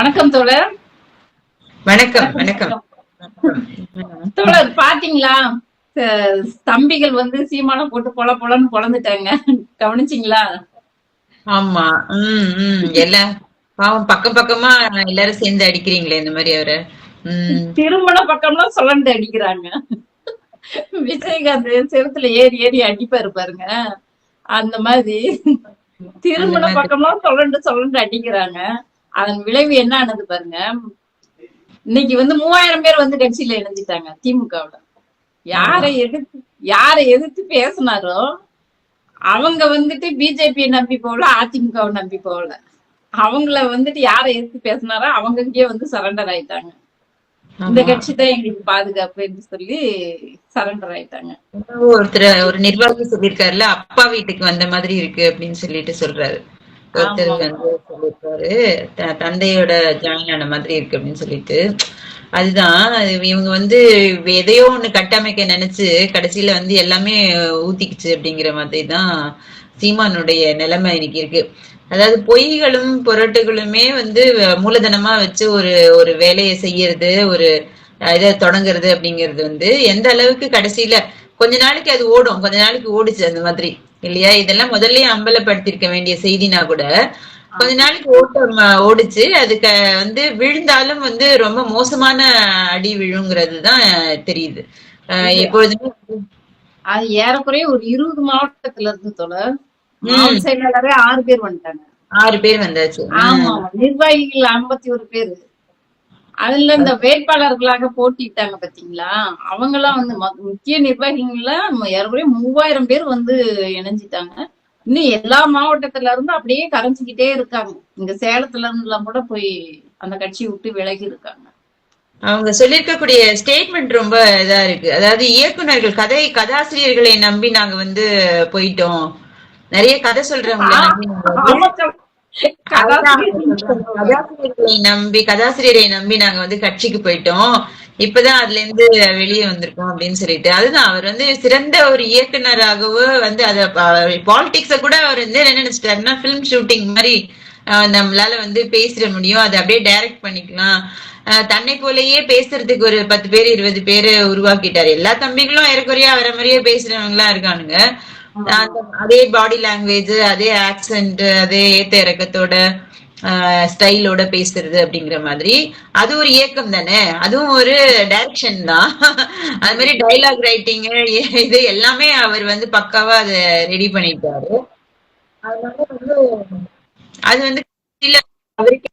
வணக்கம் தோழர். வணக்கம் வணக்கம். தோழர் பாத்தீங்களா? தம்பிகள் வந்து சீமான போட்டு பொல பொலன்னு பொழந்துட்டாங்க கவனிச்சிங்களா? ஆமா உம் உம் எல்லாம் பாவம் பக்கம் பக்கமா எல்லாரும் சேர்ந்து அடிக்கிறீங்களே இந்த மாதிரி அவரை. திருமண பக்கம்லாம் சொல்லண்டு அடிக்கிறாங்க. விஜயகாந்த் செவுத்துல ஏறி ஏறி அடிப்பாரு பாருங்க. அந்த மாதிரி திருமண. பக்கம்லாம் சொல்லண்டு சொல்லண்டு அடிக்கிறாங்க. அதன் விளைவு என்ன ஆனது பாருங்க. இன்னைக்கு வந்து மூவாயிரம் பேர் வந்து கட்சியில இணைஞ்சிட்டாங்க திமுகவுல யாரை எதிர்த்து யாரை எதிர்த்து பேசினாரோ அவங்க வந்துட்டு பிஜேபியை நம்பி போகல அதிமுகவை நம்பி போகல. அவங்கள வந்துட்டு யாரை எதிர்த்து பேசினாரோ அவங்ககிட்டயே வந்து சரண்டர் ஆயிட்டாங்க. இந்த. கட்சி தான் எங்களுக்கு பாதுகாப்பு என்று சொல்லி சரண்டர் ஆயிட்டாங்க. ஒருத்தர் ஒரு நிர்வாகி சொல்லியிருக்காருல்ல அப்பா வீட்டுக்கு வந்த மாதிரி இருக்கு அப்படின்னு சொல்லிட்டு சொல்றாரு. வந்து தந்தையோட ஜாயின் ஆன மாதிரி இருக்கு அப்படின்னு சொல்லிட்டு. அதுதான் இவங்க வந்து எதையோ ஒண்ணு கட்டமைக்க நினைச்சு கடைசியில வந்து எல்லாமே ஊத்திக்குச்சு அப்படிங்கிற மாதிரி தான் சீமானுடைய நிலைமை இன்னைக்கு இருக்கு. அதாவது பொய்களும் புரட்டுகளுமே வந்து மூலதனமா வச்சு ஒரு ஒரு வேலையை செய்யறது ஒரு இதை தொடங்குறது அப்படிங்கிறது வந்து எந்த அளவுக்கு கடைசியில கொஞ்ச நாளைக்கு அது ஓடும் கொஞ்ச நாளைக்கு ஓடிச்சு அந்த மாதிரி. இல்லையா? இதெல்லாம் முதல்லயே அம்பலப்படுத்திருக்க வேண்டிய செய்தினா கூட கொஞ்ச நாளைக்கு ஓட்டம் ஓடுச்சு. அதுக்கு வந்து விழுந்தாலும் வந்து ரொம்ப மோசமான அடி விழுங்கிறது தான் தெரியுது எப்பொழுதுமே அது ஏறக்குறைய ஒரு இருபது மாவட்டத்துல இருந்து தொடர் செயலாளரே ஆறு பேர் வந்துட்டாங்க. ஆறு பேர் வந்தாச்சு. ஆமா நிர்வாகிகள் ஐம்பத்தி ஒரு பேரு. அதுல இந்த வேட்பாளர்களாக போட்டிட்டாங்க பாத்தீங்களா? அவங்க எல்லாம் வந்து முக்கிய நிர்வாகிகள்ல ஏறக்குறைய மூவாயிரம் பேர் வந்து இணைஞ்சிட்டாங்க. இன்னும் எல்லா மாவட்டத்துல இருந்து அப்படியே கரைஞ்சிக்கிட்டே இருக்காங்க. இங்க சேலத்துல இருந்து எல்லாம் கூட போய் அந்த கட்சியை விட்டு விலகி இருக்காங்க. அவங்க சொல்லியிருக்கக்கூடிய ஸ்டேட்மெண்ட் ரொம்ப இதா இருக்கு. அதாவது இயக்குனர்கள் கதை கதாசிரியர்களை நம்பி நாங்க வந்து போயிட்டோம். நிறைய கதை சொல்றவங்களை கதாசிரியர்களை நம்பி கதாசிரியரை நம்பி நாங்க வந்து கட்சிக்கு போயிட்டோம். இப்பதான் அதுல இருந்து வெளியே வந்திருக்கோம் அப்படின்னு சொல்லிட்டு. அதுதான் அவர் வந்து சிறந்த ஒரு இயக்குனராகவோ வந்து அத பாலிடிக்ஸ கூட அவர் வந்து என்ன நினைச்சிட்டாருன்னா பிலிம் ஷூட்டிங் மாதிரி நம்மளால வந்து பேசிட முடியும். அதை அப்படியே டைரக்ட் பண்ணிக்கலாம். ஆஹ் தன்னை போலயே பேசுறதுக்கு ஒரு பத்து பேர் இருபது பேரு உருவாக்கிட்டாரு. எல்லா தம்பிகளும் ஏறக்குறைய அவரை மாதிரியே பேசுறவங்களா இருக்கானுங்க. அதே பாடி லாங்குவேஜ் அதே ஆக்சென்ட் அதே ஏத்த இறக்கத்தோட ஸ்டைலோட பேசுறது அப்படிங்கிற மாதிரி. அது ஒரு இயக்கம் தானே? அதுவும் ஒரு டைரக்ஷன் தான். அது மாதிரி டைலாக் ரைட்டிங் இது எல்லாமே அவர் வந்து பக்காவா அதை ரெடி பண்ணிட்டாரு. அதனால வந்து அது வந்து இல்ல அவருக்கு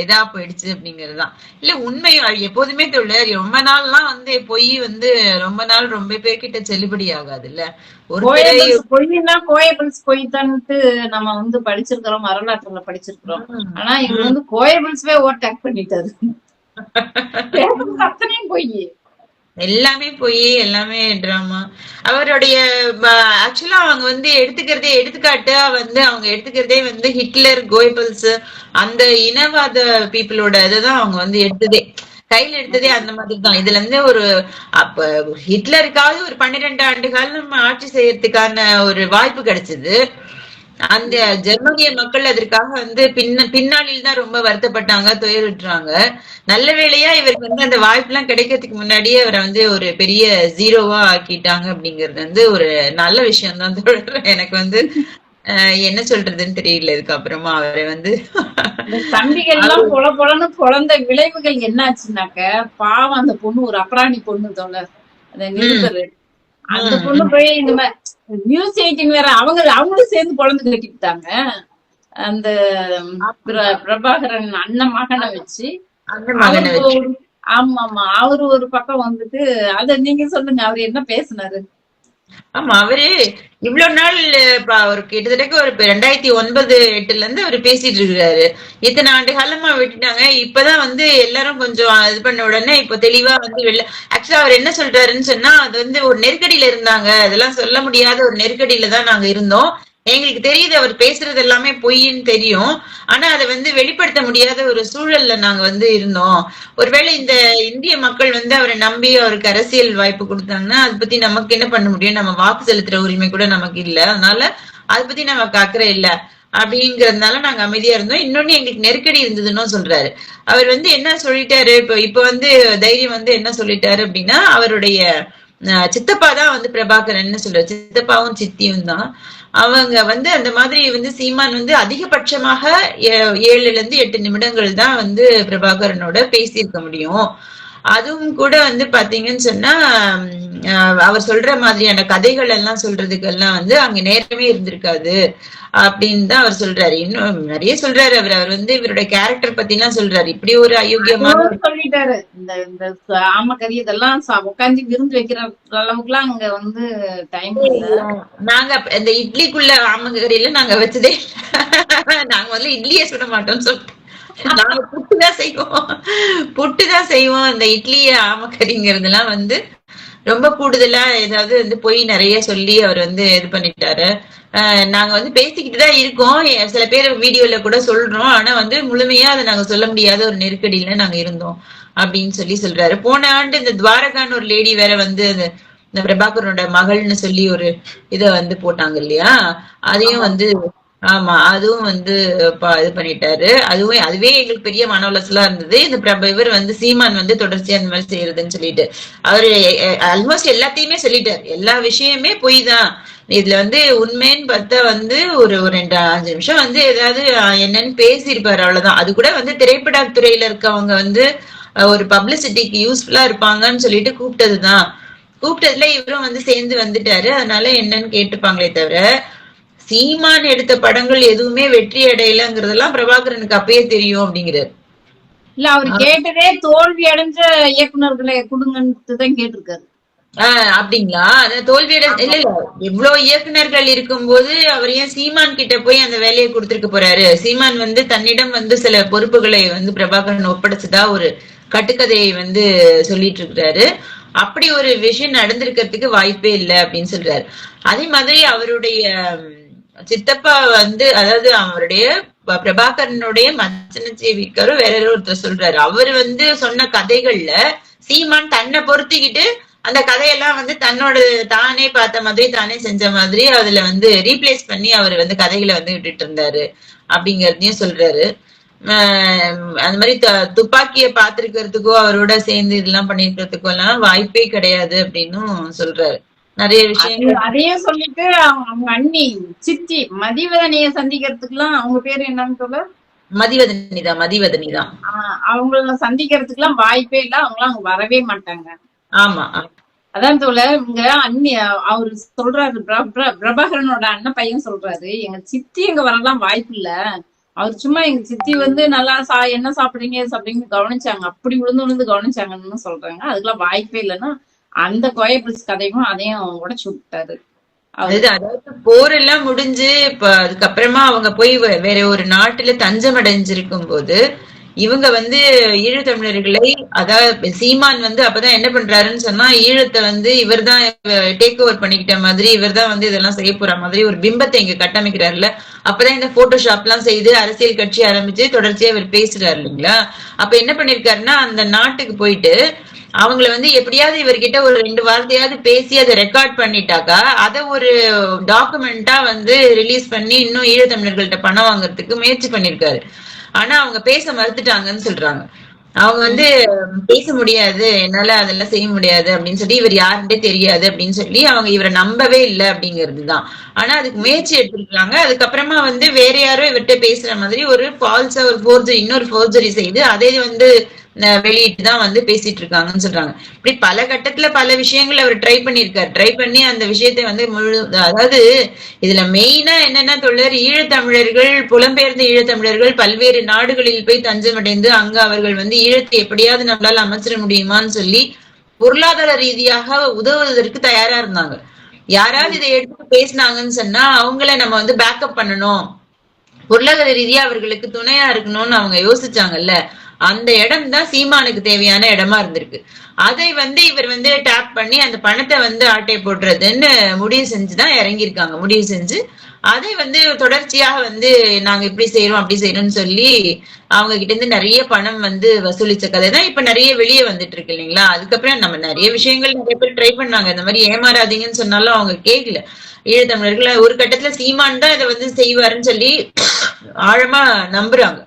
இதா போயிடுச்சு அப்படிங்கறதுதான். இல்ல உண்மை எப்போதுமே தொழில் ரொம்ப நாள்லாம் வந்து பொய் வந்து ரொம்ப நாள் ரொம்ப பேர்கிட்ட செல்லுபடி ஆகாது இல்ல ஒரு பொய்னா கோயபிள்ஸ் பொய்தான்ட்டு நம்ம வந்து படிச்சிருக்கிறோம் வரலாற்றுல படிச்சிருக்கிறோம். ஆனா இவர் வந்து கோயபிள்ஸ்வே ஓவர்டேக் பண்ணிட்டாரு. அத்தனையும் பொய். எல்லாமே போய் எல்லாமே ட்ராமா அவருடைய ஆக்சுவலா அவங்க வந்து எடுத்துக்கிறதே எடுத்துக்காட்டா வந்து அவங்க எடுத்துக்கிறதே வந்து ஹிட்லர் கோயபல்ஸ் அந்த இனவாத பீப்புளோட இதைதான் அவங்க வந்து எடுத்ததே. கையில எடுத்ததே அந்த மாதிரி தான். இதுல இருந்து ஒரு அப்ப ஹிட்லருக்காவது ஒரு பன்னிரெண்டு ஆண்டு காலம் ஆட்சி செய்யறதுக்கான ஒரு வாய்ப்பு கிடைச்சது. அந்த ஜெர்மனிய மக்கள் அதற்காக வந்து பின்ன பின்னாளில் தான் ரொம்ப வருத்தப்பட்டாங்க துயருற்றாங்க. நல்ல வேளையா இவருக்கு வந்து அந்த வாய்ப்பு எல்லாம் கிடைக்கிறதுக்கு முன்னாடியே அவரை வந்து ஒரு பெரிய ஜீரோவா ஆக்கிட்டாங்க அப்படிங்கிறது வந்து ஒரு நல்ல விஷயம் தான் தோழர். எனக்கு வந்து என்ன சொல்றதுன்னு தெரியல இதுக்கு அப்புறமா அவரை வந்து. தம்பிகள் எல்லாம் பொல பொலன்னு குழந்த விளைவுகள் என்னாச்சுனாக்க பாவம் அந்த பொண்ணு ஒரு அப்ராணி பொண்ணு தோழர். அந்த நிருபர் அந்த பொண்ணு போய் இந்த மாதிரி நியூஸ் எயிட்டின் வேற அவங்க அவங்களும் சேர்ந்து குழந்தை கட்டிக்கிட்டாங்க அந்த பிர- பிரபாகரன் அண்ணன் மகனை வச்சு ஆமா ஆமா அவரு ஒரு பக்கம் வந்துட்டு அத நீங்க சொல்லுங்க அவர் என்ன பேசினாரு? ஆமா அவரு இவ்வளவு நாள் ப- ஒரு கிட்டத்தட்ட ஒரு ரெண்டாயிரத்தி ஒன்பது எட்டுல இருந்து அவர் பேசிட்டு இருக்கிறாரு இத்தனை ஆண்டு காலமா விட்டுட்டாங்க. இப்பதான் வந்து எல்லாரும் கொஞ்சம் இது பண்ண உடனே இப்ப தெளிவா வந்து வெளில ஆக்சுவலா அவர் என்ன சொல்றாருன்னு சொன்னா அது வந்து ஒரு நெருக்கடியில இருந்தாங்க. அதெல்லாம் சொல்ல முடியாத ஒரு நெருக்கடியில தான் நாங்க இருந்தோம். எங்களுக்கு தெரியுது அவர் பேசுறது எல்லாமே பொய்ன்னு தெரியும். ஆனா அதை வந்து வெளிப்படுத்த முடியாத ஒரு சூழல்ல நாங்க வந்து இருந்தோம். ஒருவேளை இந்த இந்திய மக்கள் வந்து அவரை நம்பி அவருக்கு அரசியல் வாய்ப்பு கொடுத்தாங்கன்னா அதை பத்தி நமக்கு என்ன பண்ண முடியும்? நம்ம வாக்கு செலுத்துற உரிமை கூட நமக்கு இல்ல. அதனால அதை பத்தி நமக்கு அக்கறை இல்ல. அப்படிங்கறதுனால நாங்க அமைதியா இருந்தோம். இன்னொன்னு எங்களுக்கு நெருக்கடி இருந்ததுன்னு சொல்றாரு. அவர் வந்து என்ன சொல்லிட்டாரு? இப்ப இப்ப வந்து தைரியம் வந்து என்ன சொல்லிட்டாரு அப்படின்னா அவருடைய அஹ், சித்தப்பா தான் வந்து பிரபாகரன் சொல்றாரு. சித்தப்பாவும் சித்தியும் தான். அவங்க வந்து அந்த மாதிரி வந்து சீமான் வந்து அதிகபட்சமாக ஏ- ஏழுல இருந்து எட்டு நிமிடங்கள் தான் வந்து பிரபாகரனோட பேசியிருக்க முடியும். அதுவும் கூட வந்து பாத்தீங்கன்னு சொன்னா அவர் சொல்ற மாதிரியான கதைகள் எல்லாம் சொல்றதுக்கெல்லாம் வந்து அங்க நேரமே இருந்திருக்காது அப்படின்னு தான் அவர் சொல்றாரு. இன்னும் நிறைய சொல்றாரு அவர். அவர் வந்து இவருடைய கேரக்டர் பத்தி எல்லாம் சொல்றாரு. இப்படி ஒரு அயோக்கியமான சொல்லிட்டாரு. இந்த இந்த ஆமக்கறி இதெல்லாம் உட்காந்து விருந்து வைக்கிற அளவுக்கு எல்லாம் அங்க வந்து டைம் நாங்க இந்த இட்லிக்குள்ள ஆமகரியில நாங்க வச்சதே. நாங்க வந்து இட்லியே சுட மாட்டோம்னு சொல்லிட்டு நாங்க புட்டு தான் செய்வோம். புட்டு தான் செய்வோம். இந்த இட்லி ஆமக்கறிங்கிறதுலாம் வந்து ரொம்ப கூடுதலா ஏதாவது வந்து போய் நிறைய சொல்லி அவர் வந்து இது பண்ணிட்டாரு. நாங்க வந்து பேசிக்கிட்டு தான் இருக்கோம். சில பேர் வீடியோல கூட சொல்றோம். ஆனா வந்து முழுமையா அதை நாங்க சொல்ல முடியாத ஒரு நெருக்கடியில நாங்க இருந்தோம் அப்படின்னு சொல்லி சொல்றாரு. போன ஆண்டு இந்த துவாரகான்னு ஒரு லேடி வேற வந்து இந்த பிரபாகரனோட மகள்னு சொல்லி ஒரு இத வந்து போட்டாங்க இல்லையா? அதையும் வந்து ஆமா அதுவும் வந்து இது பண்ணிட்டாரு. அதுவும் அதுவே எங்களுக்கு பெரிய மன உளைச்சலா இருந்தது. இந்த பிரப இவர் வந்து சீமான் வந்து தொடர்ச்சியா அந்த மாதிரி செய்யறதுன்னு சொல்லிட்டு. அவரு ஆல்மோஸ்ட் எல்லாத்தையுமே சொல்லிட்டாரு. எல்லா விஷயமே பொய் தான். இதுல வந்து உண்மைன்னு பார்த்தா வந்து ஒரு ஒரு ரெண்டு அஞ்சு நிமிஷம் வந்து ஏதாவது என்னன்னு பேசியிருப்பாரு அவ்வளவுதான். அது கூட வந்து திரைப்பட துறையில இருக்கவங்க வந்து ஒரு பப்ளிசிட்டிக்கு யூஸ்ஃபுல்லா இருப்பாங்கன்னு சொல்லிட்டு கூப்பிட்டதுதான். கூப்பிட்டதுல இவரும் வந்து சேர்ந்து வந்துட்டாரு. அதனால என்னன்னு கேட்டுப்பாங்களே தவிர சீமான் எடுத்த படங்கள் எதுவுமே வெற்றி அடையலங்கிறதெல்லாம் பிரபாகரனுக்கு அப்பயே தெரியும் அப்படிங்கிறாரு. இல்ல அவர் கேட்டதே தோல்வி அடைஞ்ச இயக்குனர்களை கொடுங்கன்னு கேட்டிருக்காரு. ஆஹ் அப்படிங்களா? அந்த தோல்வியட இல்ல இல்ல. இவ்வளவு இயக்குனர்கள் இருக்கும்போது அவர் ஏன் சீமான் கிட்ட போய் அந்த வேலையை கொடுத்திருக்க போறாரு? சீமான் வந்து தன்னிடம் வந்து சில பொறுப்புகளை வந்து பிரபாகரன் ஒப்படைச்சதா ஒரு கட்டுக்கதையை வந்து சொல்லிட்டு இருக்கிறாரு அப்படி ஒரு விஷயம் நடந்திருக்கிறதுக்கு வாய்ப்பே இல்லை அப்படின்னு சொல்றாரு. அதே மாதிரி அவருடைய சித்தப்பா வந்து அதாவது அவருடைய ப- பிரபாகரனுடைய மச்சனச்சேவிக்காரோ வேற ஒருத்தர் சொல்றாரு. அவர் வந்து சொன்ன கதைகள்ல சீமான் தன்னை பொருத்திக்கிட்டு அந்த கதையெல்லாம் வந்து தன்னோட தானே பார்த்த மாதிரி தானே செஞ்ச மாதிரி அதுல வந்து ரீப்ளேஸ் பண்ணி அவர் வந்து கதைகளை வந்து விட்டுட்டு இருந்தாரு அப்படிங்கறதையும் சொல்றாரு. ஆஹ் அந்த மாதிரி துப்பாக்கிய பாத்திருக்கிறதுக்கோ அவரோட சேர்ந்து இதெல்லாம் பண்ணிருக்கிறதுக்கோ எல்லாம் வாய்ப்பே கிடையாது அப்படின்னும் சொல்றாரு. நிறைய அது- அதையும் சொல்லிட்டு அவங்க அவங்க அண்ணி சித்தி மதிவதனைய சந்திக்கிறதுக்கு எல்லாம் அவங்க பேரு என்னன்னு சொல்ல? மதிவதனி தான் மதிவதனி தான் அவங்கள சந்திக்கிறதுக்கு எல்லாம் வாய்ப்பே இல்ல. அவங்களாம் அங்க வரவே மாட்டாங்க. ஆமா அதான் தோல இங்க அண்ணி அவரு சொல்றாரு பிர- பிர- பிரபாகரனோட அண்ணன் பையன் சொல்றாரு எங்க சித்தி எங்க வரலாம் வாய்ப்பு இல்ல. அவர் சும்மா எங்க சித்தி வந்து நல்லா சா என்ன சாப்பிடுறீங்க சாப்பிடுறீங்க கவனிச்சாங்க. அப்படி விழுந்து விழுந்து கவனிச்சாங்கன்னு சொல்றாங்க. அதுக்கெல்லாம் வாய்ப்பே இல்லைன்னா அந்த கோயபிள்ஸ் கதையும் அதையும் உடச்சு விட்டாரு அதாவது போர் எல்லாம் முடிஞ்சு இப்ப அதுக்கப்புறமா அவங்க போய் வேற ஒரு நாட்டுல தஞ்சம் அடைஞ்சிருக்கும் போது இவங்க வந்து ஈழத்தமிழர்களை அதாவது சீமான் வந்து அப்பதான் என்ன பண்றாருன்னு சொன்னா ஈழத்தை வந்து இவர்தான் டேக் ஓவர் பண்ணிக்கிட்ட மாதிரி இவர்தான் வந்து இதெல்லாம் செய்ய போற மாதிரி ஒரு பிம்பத்தை இங்க கட்டமைக்கிறாருல்ல. அப்பதான் இந்த போட்டோஷாப் எல்லாம் செய்து அரசியல் கட்சி ஆரம்பிச்சு தொடர்ச்சியா இவர் பேசுறாரு இல்லைங்களா? அப்ப என்ன பண்ணிருக்காருன்னா அந்த நாட்டுக்கு போயிட்டு அவங்கள வந்து எப்படியாவது இவர்கிட்ட ஒரு ரெண்டு வார்த்தையாவது பேசி அதை ரெக்கார்ட் பண்ணிட்டாக்கா அதை ஒரு டாக்குமெண்டா வந்து ரிலீஸ் பண்ணி இன்னும் ஈழத்தமிழர்கள்ட்ட பணம் வாங்குறதுக்கு முயற்சி பண்ணிருக்காரு. ஆனா அவங்க பேச மறுத்துட்டாங்கன்னு சொல்றாங்க. அவங்க வந்து பேச முடியாது என்னால அதெல்லாம் செய்ய முடியாது அப்படின்னு சொல்லி இவர் யாருன்ட்டே தெரியாது அப்படின்னு சொல்லி அவங்க இவரை நம்பவே இல்லை அப்படிங்கிறது தான் ஆனா அதுக்கு முயற்சி எடுத்திருக்காங்க. அதுக்கப்புறமா வந்து வேற யாரோ இவர்கிட்ட பேசுற மாதிரி ஒரு ஃபால்ஸா ஒரு ஃபோர்ஜரி இன்னொரு ஃபோர்ஜரி செய்து அதே வந்து வெளியிட்டு தான் வந்து பேசிட்டு இருக்காங்கன்னு சொல்றாங்க. இப்படி பல கட்டத்துல பல விஷயங்கள் அவர் ட்ரை பண்ணியிருக்காரு. ட்ரை பண்ணி அந்த விஷயத்தை வந்து முழு அதாவது இதுல மெயினா என்னன்னா தொடர் ஈழத்தமிழர்கள் புலம்பெயர்ந்த ஈழத்தமிழர்கள் பல்வேறு நாடுகளில் போய் தஞ்சமடைந்து அங்க அவர்கள் வந்து ஈழத்தை எப்படியாவது நம்மளால அமைச்சிட முடியுமான்னு சொல்லி பொருளாதார ரீதியாக உதவுவதற்கு தயாரா இருந்தாங்க. யாராவது இதை எடுத்து பேசினாங்கன்னு சொன்னா அவங்கள நம்ம வந்து பேக்கப் பண்ணணும். பொருளாதார ரீதியா அவர்களுக்கு துணையா இருக்கணும்னு அவங்க யோசிச்சாங்கல்ல. அந்த இடம் தான் சீமானுக்கு தேவையான இடமா இருந்திருக்கு. அதை வந்து இவர் வந்து டேப் பண்ணி அந்த பணத்தை வந்து ஆட்டை போடுறதுன்னு முடிவு செஞ்சுதான் இறங்கியிருக்காங்க. முடிவு செஞ்சு அதை வந்து தொடர்ச்சியாக வந்து நாங்க இப்படி செய்யறோம் அப்படி செய்யறோம்னு சொல்லி அவங்க கிட்ட இருந்து நிறைய பணம் வந்து வசூலிச்ச கதை தான் இப்ப நிறைய வெளியே வந்துட்டு இருக்கு இல்லைங்களா? அதுக்கப்புறம் நம்ம நிறைய விஷயங்கள் நிறைய பேர் ட்ரை பண்ணாங்க. இந்த மாதிரி ஏமாறாதீங்கன்னு சொன்னாலும் அவங்க கேட்கல ஈழத்தமிழர்கள் ஒரு கட்டத்துல சீமான் தான் இதை வந்து செய்வாருன்னு சொல்லி ஆழமா நம்புறாங்க.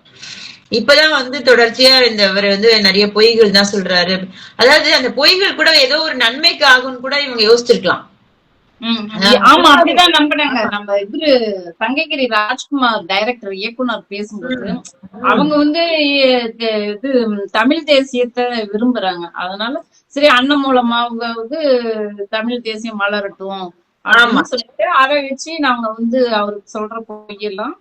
இப்பதான் வந்து தொடர்ச்சியா இந்த இவர் வந்து நிறைய பொய்கள் தான் சொல்றாரு. அதாவது அந்த பொய்கள் கூட ஏதோ ஒரு நன்மைக்கு ஆகும்னு கூட இவங்க யோசிச்சிருக்கலாம். ஆமா அப்படிதான் நம்பினாங்க நம்ம இவரு தங்கைகிரி ராஜ்குமார் டைரக்டர் இயக்குனர் பேசும்போது அவங்க வந்து இது இது தமிழ் தேசியத்தை விரும்புறாங்க. அதனால சரி அண்ணன் மூலமா அவங்க வந்து தமிழ் தேசியம் மலரட்டும் அப்படின்னு சொல்லிட்டு அதை வச்சு நாங்க வந்து அவருக்கு சொல்ற பொய்யெல்லாம்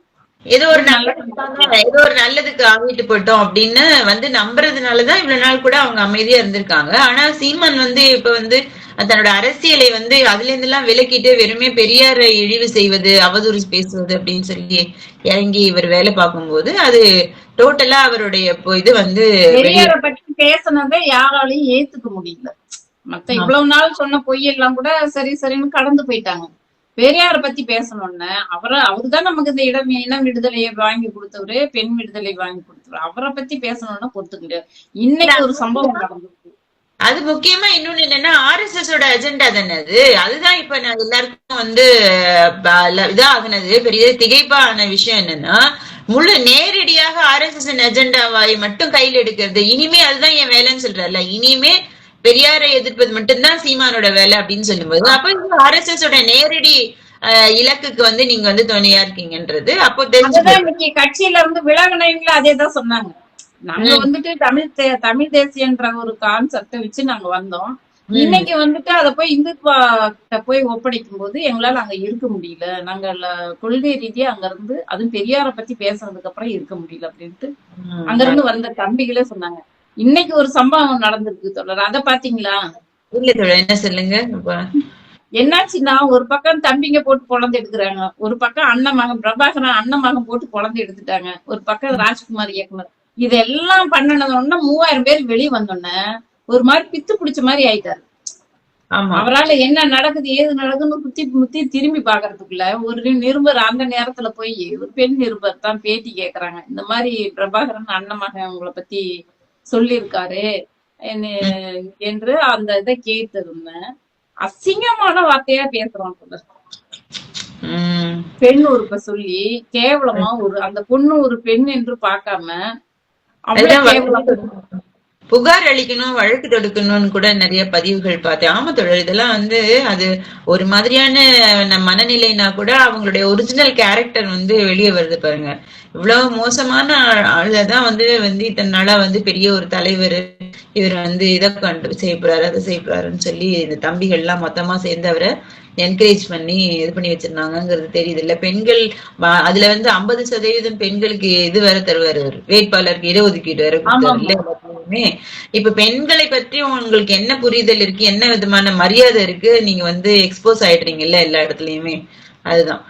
ஏதோ ஒரு நல்லதுக்காக ஏதோ ஒரு நல்லதுக்கு ஆகிட்டு போயிட்டோம் அப்படின்னு வந்து நம்புறதுனாலதான் இவ்வளவு நாள் கூட அவங்க அமைதியா இருந்திருக்காங்க. ஆனா சீமான் வந்து இப்ப வந்து தன்னோட அரசியலை வந்து அதுல இருந்து எல்லாம் விலக்கிட்டு வெறுமே பெரியாரை இழிவு செய்வது அவதூறு பேசுவது அப்படின்னு சொல்லி இறங்கி இவர் வேலை பார்க்கும்போது அது டோட்டலா அவருடைய இப்போ இது வந்து பெரியார பற்றி பேசினதை யாராலையும் ஏத்துக்க முடியல. மத்த இவ்வளவு நாள் சொன்ன பொய்யெல்லாம் கூட சரி சரின்னு கடந்து போயிட்டாங்க. பெரியாரை பத்தி பேசணும்னு அவரை அவருதான் நமக்கு இந்த இடம் இனம் விடுதலையை வாங்கி கொடுத்தவரு பெண் விடுதலை வாங்கி கொடுத்தவரு. அவரை பத்தி பேசணும்னா பொறுத்துக்கிட்டு இன்னைக்கு ஒரு சம்பவம் நடந்துருக்கு. அது முக்கியமா இன்னொன்னு என்னன்னா ஆர்எஸ்எஸ் ஓட அஜெண்டா தானே அது அதுதான் இப்ப நான் எல்லாருக்கும் வந்து இதாகுனது. பெரிய திகைப்பான விஷயம் என்னன்னா முழு நேரடியாக ஆர்எஸ்எஸ் அஜெண்டாவை மட்டும் கையில் எடுக்கிறது. இனிமே அதுதான் என் வேலைன்னு சொல்றாருல இனிமே பெரியாரை எதிர்ப்பது மட்டும்தான் சீமானோட வேலை அப்படின்னு சொல்லும்போது. அப்ப இந்த ஆர்எஸ்எஸ் ஓட நேரடி இலக்குக்கு வந்து நீங்க வந்து துணையா இருக்கீங்கன்றது. அப்போ தெரிஞ்சு அதுதான் கட்சியில இருந்து விலகினவங்களும் அதே தான் சொன்னாங்க. நாங்க வந்துட்டு தமிழ் தே- தமிழ் தேசியன்ற ஒரு கான்செப்ட வச்சு நாங்க வந்தோம். இன்னைக்கு வந்துட்டு அத போய் இந்துத்வா கிட்ட போய் ஒப்படைக்கும் போது எங்களால அங்க இருக்க முடியல. நாங்க கொள்கை ரீதியா அங்க இருந்து அதுவும் பெரியார பத்தி பேசுனதுக்கு அப்புறம் இருக்க முடியல அப்படின்ட்டு. அங்க இருந்து வந்த தம்பிகளே சொன்னாங்க. இன்னைக்கு ஒரு சம்பவம் நடந்திருக்கு தொடர் அத பாத்தீங்களா? இல்ல தோழர் என்ன சொல்லுங்க? என்னாச்சுன்னா ஒரு பக்கம் தம்பிங்க போட்டு குழந்தை எடுக்கிறாங்க. ஒரு பக்கம் அண்ணன் மகன் பிரபாகரன் அண்ணன் மகன் போட்டு குழந்தை எடுத்துட்டாங்க. ஒரு பக்கம் ராஜ்குமார் இயக்குனர். இதெல்லாம் பண்ணினதோடனே மூவாயிரம் பேர் வெளியே வந்தோடனே ஒரு மாதிரி பித்து பிடிச்ச மாதிரி ஆயிட்டாரு. ஆமா. அவரால என்ன நடக்குது ஏது நடக்குதுன்னு குத்தி முத்தி திரும்பி பாக்குறதுக்குள்ள ஒரு நிருபர் அந்த நேரத்துல போய் ஒரு பெண் நிருபர் தான் பேட்டி கேக்குறாங்க. இந்த மாதிரி பிரபாகரன் அண்ணன் மகன் உங்களை பத்தி சொல்லியிருக்காரு. என்ன- என்று அந்த இதை கேட்டிருந்தேன். அசிங்கமான வார்த்தையா பேசுறான் சொல்ல பெண் உறுப்ப சொல்லி கேவலமா ஒரு அந்த பொண்ணு ஒரு பெண் என்று பார்க்காம அவ்வளவு கேவலம் புகார் அளிக்கணும் வழக்கு தொடுக்கணும்னு கூட நிறைய பதிவுகள் பார்த்தேன். ஆமா தொடர் இதெல்லாம் வந்து அது ஒரு மாதிரியான மனநிலைனா கூட அவங்களுடைய ஒரிஜினல் கேரக்டர் வந்து வெளியே வருது பாருங்க. இவ்வளவு மோசமான ஆளுதான் வந்து வந்து இத்தனால வந்து பெரிய ஒரு தலைவர் இவர் வந்து இதை கண்டு செய்ய போறாரு அதை செய்ய போறாருன்னு சொல்லி இந்த தம்பிகள் எல்லாம் மொத்தமா சேர்ந்து அவரை என்கரேஜ் பண்ணி இது பண்ணி வச்சிருந்தாங்கங்கிறது தெரியுது இல்ல பெண்கள் அதுல வந்து ஐம்பது சதவீதம் பெண்களுக்கு இது வேற தருவாரு வேட்பாளருக்கு இடஒதுக்கீடு வேற கொடுத்தாரு இல்ல எல்லாத்துலயுமே. இப்ப பெண்களை பற்றி உங்களுக்கு என்ன புரிதல் இருக்கு? என்ன விதமான மரியாதை இருக்கு? நீங்க வந்து எக்ஸ்போஸ் ஆயிடுறீங்கல்ல எல்லா இடத்துலயுமே. அதுதான்.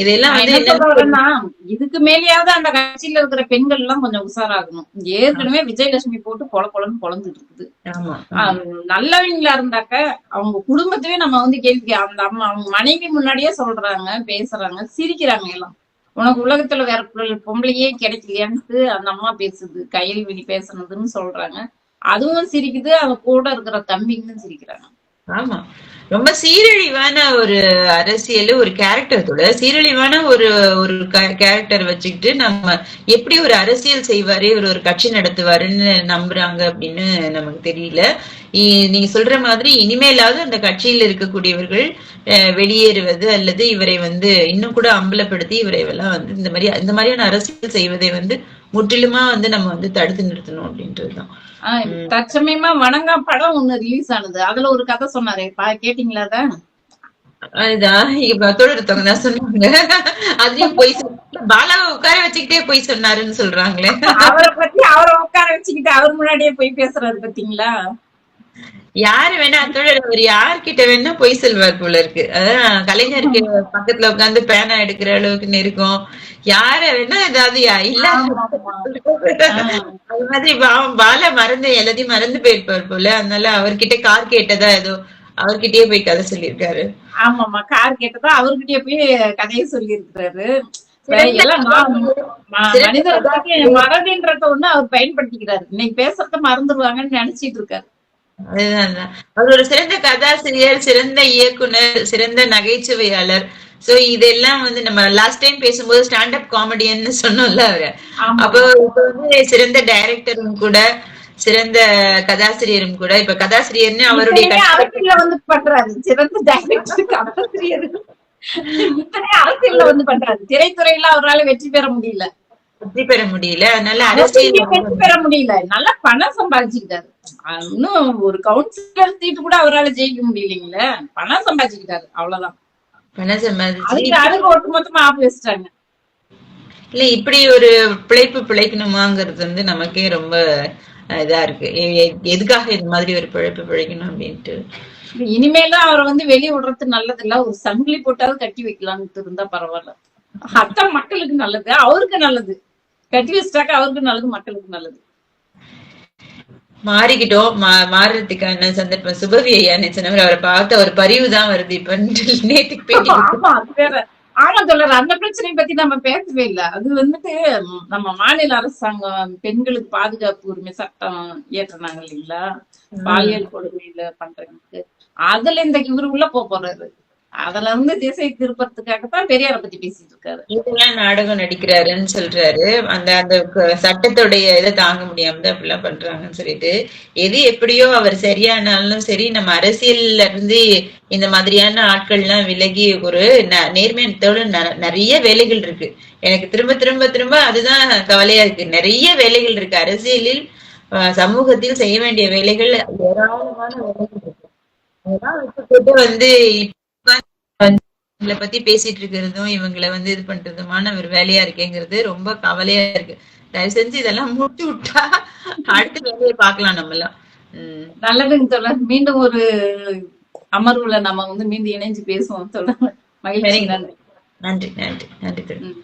இதெல்லாம் வந்து இதுக்கு மேலேயாவது அந்த கட்சியில இருக்கிற பெண்கள் எல்லாம் கொஞ்சம் உஷாராகணும். ஏற்கனவே விஜயலட்சுமி போட்டு பொல பொலன்னு பொழந்துட்டு இருக்குது. நல்லவங்களா இருந்தாக்க அவங்க குடும்பத்தையே நம்ம வந்து கேள்வி அந்த அம்மா அவங்க மனைவி முன்னாடியே சொல்றாங்க பேசுறாங்க சிரிக்கிறாங்க எல்லாம். உனக்கு உலகத்துல வேற பொம்பளையே கிடைக்கலையான்ட்டு அந்த அம்மா பேசுது கையல்விழி பேசுனதுன்னு சொல்றாங்க. அதுவும் சிரிக்குது அவன் கூட இருக்கிற தம்பிங்களும் சிரிக்கிறாங்க. ஆமா. ரொம்ப சீரழிவான ஒரு அரசியல் ஒரு கேரக்டர் சீரழிவான ஒரு ஒரு கேரக்டர் வச்சுக்கிட்டு நம்ம எப்படி ஒரு அரசியல் செய்வாரு இவர் ஒரு கட்சி நடத்துவாருன்னு நம்புறாங்க அப்படின்னு நமக்கு தெரியல. நீங்க சொல்ற மாதிரி இனிமேலாவது அந்த கட்சியில் இருக்கக்கூடியவர்கள் அஹ், வெளியேறுவது அல்லது இவரை வந்து இன்னும் கூட அம்பலப்படுத்தி இவரை எல்லாம் வந்து இந்த மாதிரி இந்த மாதிரியான அரசியல் செய்வதை வந்து முற்றிலுமா வந்து நம்ம வந்து தடுத்து நிறுத்தணும் அப்படின்றதுதான். தற்சமயமா வணங்கா படம் ஒண்ணு ரிலீஸ் ஆனது. அதுல ஒரு கதை சொன்னாரு. பா- கேட்டீங்களா அத? அதுதான் இப்ப தொடர்த்தவங்க தான் சொன்னாங்க. அதுலயும் போய் பாலாவை உட்கார வச்சுக்கிட்டே போய் சொன்னாருன்னு சொல்றாங்களே. அவரை பத்தி அவரை உட்கார வச்சுக்கிட்டு அவர் முன்னாடியே போய் பேசுறாரு பாத்தீங்களா? யாரு வேணா தோழர் அவர் யார்கிட்ட வேணா பொய் சொல்வார் போல இருக்கு. அதான் கலைஞருக்கு பக்கத்துல உட்கார்ந்து பேனா எடுக்கிற அளவுக்கு நெருக்கம். யார வேணா ஏதாவது இல்ல. அது மாதிரி பால மறந்து எல்லாத்தையும் மறந்து போயிருப்பார் போல. அதனால அவர்கிட்ட கார் கேட்டதா ஏதோ அவர்கிட்டயே போய் கதை சொல்லியிருக்காரு. ஆமாமா கார் கேட்டதா அவர்கிட்டயே போய் கதையை சொல்லி இருக்கிறாரு மறதின்றத ஒண்ணு அவர் பயன்படுத்திக்கிறாரு. இன்னைக்கு பேசுறத மறந்துடுவாங்கன்னு நினைச்சிட்டு இருக்காரு. அதுதான். அவர் ஒரு சிறந்த கதாசிரியர் சிறந்த இயக்குனர் சிறந்த நகைச்சுவையாளர். சோ இதெல்லாம் வந்து நம்ம லாஸ்ட் டைம் பேசும்போது ஸ்டாண்ட் அப் காமெடியன்னு சொன்னோம்ல அவரு. அப்போ இப்ப வந்து சிறந்த டைரக்டரும் கூட சிறந்த கதாசிரியரும் கூட. இப்ப கதாசிரியர்னு அவருடைய வந்து பண்றாரு. சிறந்த இத்தனை அரசியல்ல வந்து பண்றாரு. திரைத்துறையில அவரால வெற்றி பெற முடியல. வெற்றி பெற முடியல. அதனால அரசியல் வெற்றி பெற முடியல. நல்லா பணம் சம்பாதிச்சுக்கிட்டாரு. இன்னும் ஒரு கவுன்சிலர் சீட்டு கூட அவரால ஜெயிக்க முடியலைங்களே. பணம் சம்பாதிச்சுக்கிட்டாரு. அவ்வளவுதான். பணம் சம்பாதிச்சு ஒட்டுமொத்தமா ஆப்பு வச்சுட்டாங்க. இல்ல இப்படி ஒரு பிழைப்பு பிழைக்கணுமாங்கிறது வந்து நமக்கே ரொம்ப இதா இருக்கு. எதுக்காக இது மாதிரி ஒரு பிழைப்பு பிழைக்கணும் அப்படின்ட்டு. இனிமேலும் அவரை வந்து வெளிய விடுறது நல்லது இல்ல ஒரு சங்கிலி போட்டாவது கட்டி வைக்கலாம்னு இருந்தா பரவாயில்ல. அதான் மக்களுக்கு நல்லது. அவருக்கு நல்லது. கட்டி வச்சிட்டாக்க அவருக்கு நல்லது மக்களுக்கு நல்லது. மாறிக்கிட்டோம். மா மாறுறதுக்கான சந்தர்ப்பம். சுபவி ஐயா சொன்னவர் அவரை பார்த்த ஒரு பரிவு தான் வருது இப்ப. நேற்றுக்கு பேட்டி ஆமா தொடர் அந்த பிரச்சனையை பத்தி நம்ம பேசவே இல்ல. அது வந்துட்டு நம்ம மாநில அரசாங்கம் பெண்களுக்கு பாதுகாப்பு உரிமை சட்டம் இயற்றுனாங்க இல்லைங்களா? பாலியல் கொடுமையில பண்றவங்களுக்கு. அதுல இந்த இவரு உள்ள போறாரு. அதுல இருந்து திசை திருப்பறதுக்காகத்தான் பெரியார பத்தி பேசிட்டு இருக்காரு. இதெல்லாம் நாடகம் நடிக்கிறாருன்னு சொல்றாரு. அந்த அந்த சட்டத்துடைய இதை தாங்க முடியாம தான் அப்படிலாம் பண்றாங்கன்னு சொல்லிட்டு எது எப்படியோ அவர் சரியானாலும் சரி நம்ம அரசியல்ல இருந்து இந்த மாதிரியான ஆட்கள்லாம் விலகி ஒரு ந- நேர்மையத்தோட நிறைய வேலைகள் இருக்கு. எனக்கு திரும்ப திரும்ப திரும்ப அதுதான் கவலையா இருக்கு. நிறைய வேலைகள் இருக்கு. அரசியலில் சமூகத்தில் செய்ய வேண்டிய வேலைகள் ஏராளமான வேலைகள் இருக்கு. அதெல்லாம் வந்து இவங்களை பத்தி பேசிட்டு இருக்கிறதும் இவங்களை வந்து இது பண்றதுமான ஒரு வேலையா இருக்கேங்கிறது ரொம்ப கவலையா இருக்கு. தயவு செஞ்சு இதெல்லாம் முடிச்சு விட்டா அடுத்த வேலையை பாக்கலாம் நம்ம எல்லாம் நல்லதுங்க தொடர் மீண்டும் ஒரு அமர்வுல நம்ம வந்து மீண்டும் இணைஞ்சு பேசுவோம் தொடர் மகிழ்ச்சி. நன்றி. நன்றி நன்றி நன்றி தொடர்